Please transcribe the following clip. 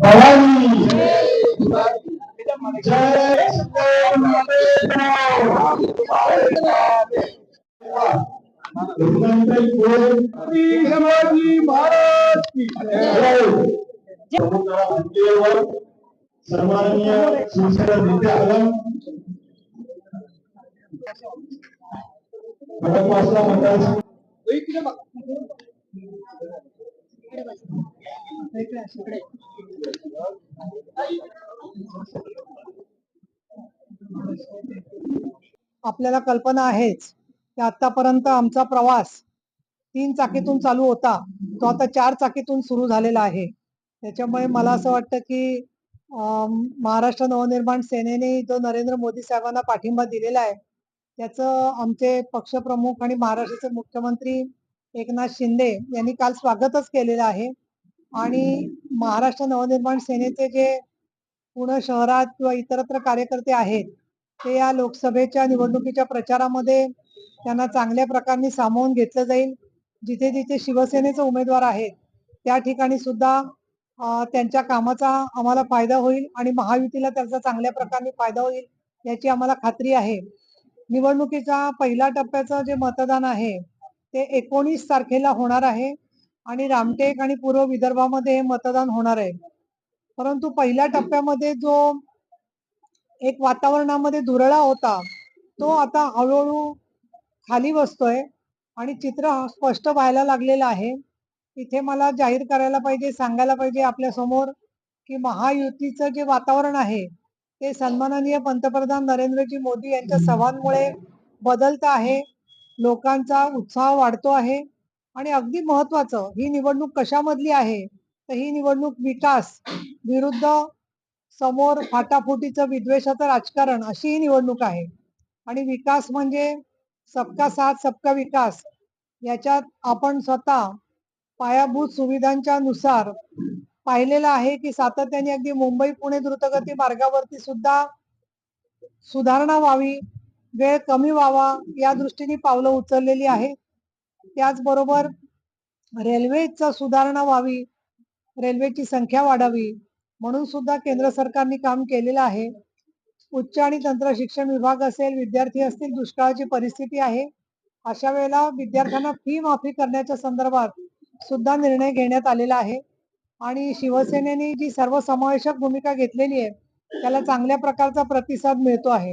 भवानी जय शिवाजी महाराज की जय सन्माननीय शिवसेना नेते आलम खडकवासला मतदारसंघ आपल्याला कल्पना आहेच की आतापर्यंत आमचा प्रवास तीन चाकीतून चालू होता. तो आता चार चाकीतून सुरू झालेला आहे. त्याच्यामुळे मला असं वाटतं की महाराष्ट्र नवनिर्माण सेनेने जो नरेंद्र मोदी साहेबांना पाठिंबा दिलेला आहे त्याचं आमचे पक्षप्रमुख आणि महाराष्ट्राचे मुख्यमंत्री एकनाथ शिंदे यांनी काल स्वागतच केलेलं आहे. आणि महाराष्ट्र नवनिर्माण सेनेचे जे पुणे शहरात किंवा इतरत्र कार्यकर्ते आहेत ते या लोकसभेच्या निवडणुकीच्या प्रचारामध्ये त्यांना चांगल्या प्रकारे सामावून घेतलं जाईल. जिथे जिथे शिवसेनेचे उमेदवार आहेत त्या ठिकाणी सुद्धा त्यांच्या कामाचा आम्हाला फायदा होईल आणि महायुतीला त्याचा चांगल्या प्रकारे फायदा होईल याची आम्हाला खात्री आहे. निवडणुकीचा पहिल्या टप्प्याचं जे मतदान आहे ते एकोणीस तारखेला होणार आहे आणि रामटेक आणि पूर्व विदर्भामध्ये हे मतदान होणार आहे. परंतु पहिल्या टप्प्यामध्ये जो एक वातावरणामध्ये धुरळा होता तो आता हळूहळू खाली बसतोय आणि चित्र स्पष्ट व्हायला लागलेलं आहे. इथे मला जाहीर करायला पाहिजे सांगायला पाहिजे आपल्यासमोर की महायुतीचं जे वातावरण आहे ते सन्माननीय पंतप्रधान नरेंद्रजी मोदी यांच्या सभांमुळे बदलत आहे लोकांचा उत्साह वाढतो आहे आणि अगदी महत्वाचं ही निवडणूक कशामधली आहे तर ही निवडणूक विकास विरुद्ध समोर फाटाफुटीचं विद्वेषाचं राजकारण अशी ही निवडणूक आहे. आणि विकास म्हणजे सबका साथ सबका विकास याच्यात आपण स्वतः पायाभूत सुविधांच्या नुसार पाहिलेलं आहे की सातत्याने अगदी मुंबई पुणे द्रुतगती मार्गावरती सुद्धा सुधारणा व्हावी वेळ कमी व्हावा या दृष्टीने पावलं उचललेली आहे. त्याचबरोबर रेल्वेचं सुधारणा व्हावी रेल्वेची संख्या वाढावी म्हणून सुद्धा केंद्र सरकारने काम केलेलं आहे. उच्च आणि तंत्र शिक्षण विभाग असेल विद्यार्थी असतील दुष्काळाची परिस्थिती आहे अशा वेळेला विद्यार्थ्यांना फी माफी करण्याच्या संदर्भात सुद्धा निर्णय घेण्यात आलेला आहे. आणि शिवसेनेने जी सर्वसमावेशक भूमिका घेतलेली आहे त्याला चांगल्या प्रकारचा प्रतिसाद मिळतो आहे.